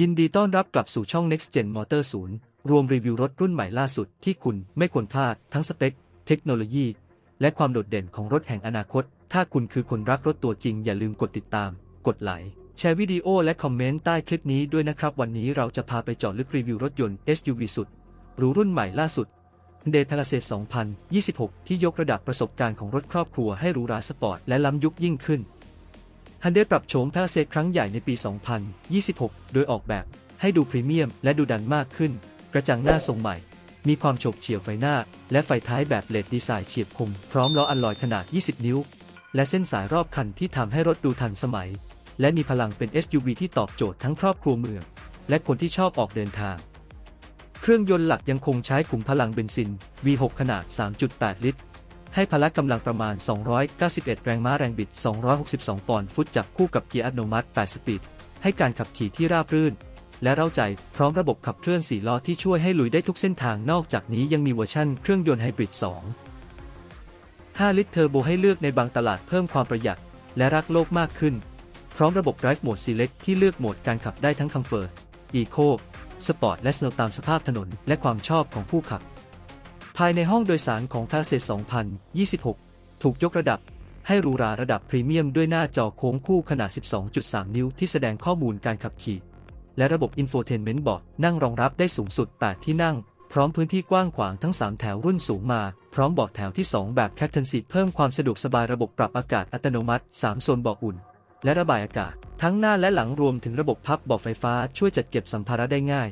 ยินดีต้อนรับกลับสู่ช่อง Next Gen Motor 0 รวมรีวิวรถรุ่นใหม่ล่าสุดที่คุณไม่ควรพลาดทั้งสเปค เทคโนโลยี และความโดดเด่นของรถแห่งอนาคต ถ้าคุณคือคนรักรถตัวจริงอย่าลืมกดติดตาม กดไลค์แชร์วิดีโอและคอมเมนต์ใต้คลิปนี้ด้วยนะครับ วันนี้เราจะพาไปเจาะลึกรีวิวรถยนต์ SUV สุดหรูรุ่นใหม่ล่าสุดเดท a ลาเซ2026 ที่ยกระดับประสบการณ์ของรถครอบครัวให้หรูหราสปอร์ตและล้ำยุคยิ่งขึ้น ฮันเดปรับโฉมพาเซตครั้งใหญ่ในปี 2026 โดยออกแบบให้ดูพรีเมียมและดูดันมากขึ้น กระจังหน้าทรงใหม่ มีความโฉบเฉี่ยวไฟหน้า และไฟท้ายแบบเลดดีไซน์เฉียบคม พร้อมล้ออัลลอยขนาด 20 นิ้ว และเส้นสายรอบคันที่ทำให้รถดูทันสมัย และมีพลังเป็น SUV ที่ตอบโจทย์ทั้งครอบครัวเมือง และคนที่ชอบออกเดินทาง เครื่องยนต์หลักยังคงใช้ขุมพลังเบนซิน V6 ขนาด 3.8 ลิตร ให้พละกำลังประมาณ 291 แรงม้าแรงบิด 262 ปอนด์ฟุตจับคู่กับเกียร์อัตโนมัติ 8 สปีด ให้การขับขี่ที่ราบรื่น และเร้าใจ พร้อมระบบขับเคลื่อน 4 ล้อที่ช่วยให้ลุยได้ทุกเส้นทาง นอกจากนี้ยังมีเวอร์ชั่นเครื่องยนต์ไฮบริด 2 5 ลิตรเทอร์โบให้เลือกในบางตลาดเพิ่มความประหยัด และรักโลกมากขึ้น พร้อมระบบ Drive Mode Select ที่เลือกโหมดการขับได้ทั้ง Comfort Eco Sport และ Snow ตามสภาพถนนและความชอบของผู้ขับ ภายในห้องโดยสารของทาเซ2026 ถูกยกระดับให้รูราระดับพรีเมียมด้วยหน้าจอโค้งคู่ขนาด 12.3 นิ้วที่แสดงข้อมูลการขับขี่ และระบบ Infotainment Board นั่งรองรับได้สูงสุด 8 ที่นั่ง พร้อมพื้นที่กว้างขวางทั้ง 3 แถวรุ่นสูงมา พร้อมเบาะแถวที่ 2 แบบ Captain Seat เพิ่มความสะดวกสบายระบบปรับอากาศอัตโนมัติ 3 โซนเบาะอุ่น และระบายอากาศ ทั้งหน้าและหลังรวมถึงระบบพับเบาะไฟฟ้าช่วยจัดเก็บสัมภาระได้ง่าย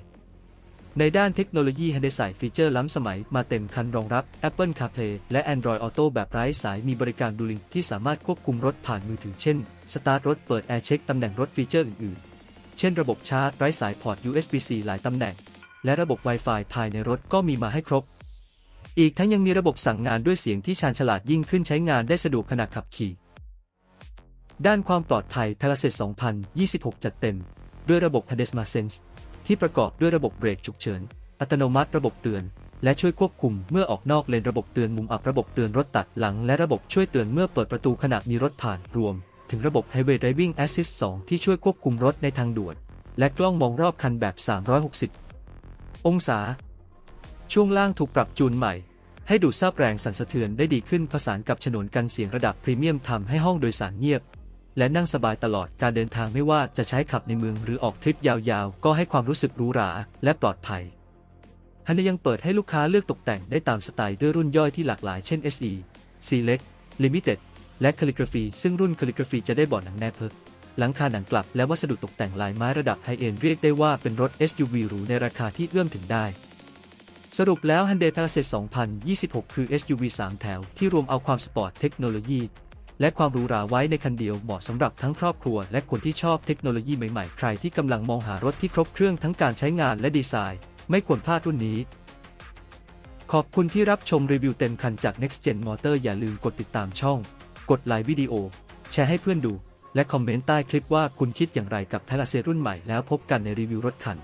ในด้านเทคโนโลยีฮันได้ใส่ฟีเจอร์ล้ำสมัยมาเต็มคันรองรับ Apple CarPlay และ Android Auto แบบไร้สายมีบริการดูลิงที่สามารถควบคุมรถผ่านมือถือเช่น สตาร์ทรถเปิดแอร์เช็คตำแหน่งรถฟีเจอร์อื่นๆ เช่นระบบชาร์จไร้สายพอร์ต USB-C หลายตำแหน่ง และระบบ Wi-Fi ภายในรถก็มีมาให้ครบ อีกทั้งยังมีระบบสั่งงานด้วยเสียงที่ชาญฉลาดยิ่งขึ้นใช้งานได้สะดวกขณะขับขี่ ด้านความปลอดภัยทาราเซต2026 จัดเต็ม ด้วยระบบ h a d e s m a Sense ที่ประกอบด้วยระบบเบรกฉุกเฉิน อัตโนมัติระบบเตือน และช่วยควบคุมเมื่อออกนอกเลนระบบเตือนมุมอับระบบเตือนรถตัดหลัง และระบบช่วยเตือนเมื่อเปิดประตูขณะมีรถผ่านรวม ถึงระบบ Highway Driving Assist 2 ที่ช่วยควบคุมรถในทางด่วน และกล้องมองรอบคันแบบ 360 องศา ช่วงล่างถูกปรับจูนใหม่ ให้ดูดซับแรงสั่นสะเทือนได้ดีขึ้นผสานกับฉนวนกันเสียงระดับพรีเมียมทำให้ห้องโดยสารเงียบ และนั่งสบายตลอดการเดินทางไม่ว่าจะใช้ขับในเมืองหรือออกทริปยาวๆ ก็ให้ความรู้สึกหรูหราและปลอดภัยฮันนยังเปิดให้ลูกค้าเลือกตกแต่งได้ตามสไตล์ด้วยรุ่นย่อยที่หลากหลายเช่น SE Select Limited และ Calligraphy ซึ่งรุ่น Calligraphy จะได้เบาะหนังแนบเพิกหลังคาหนังกลับและวัสดุตกแต่งลายไม้ระดับไฮเอ็นเรียกได้ว่าเป็นรถ SUV หรูในราคาที่เอื้อมถึงได้สรุปแล้ว Hyundai Palisade 2026 คือ SUV 3 แถว ที่รวมเอาความสปอร์ตเทคโนโลยี และความหรูหราไว้ในคันเดียวเหมาะสำหรับทั้งครอบครัว และคนที่ชอบเทคโนโลยีใหม่ๆ ใครที่กำลังมองหารถที่ครบเครื่องทั้งการใช้งานและดีไซน์ ไม่ควรพลาดรุ่นนี้ ขอบคุณที่รับชมรีวิวเต็มคันจาก Next Gen Motor อย่าลืมกดติดตามช่อง กดไลค์วิดีโอ แชร์ให้เพื่อนดู และคอมเมนต์ใต้คลิปว่าคุณคิดอย่างไรกับไทลาเซรุ่นใหม่แล้วพบกันในรีวิวรถคัน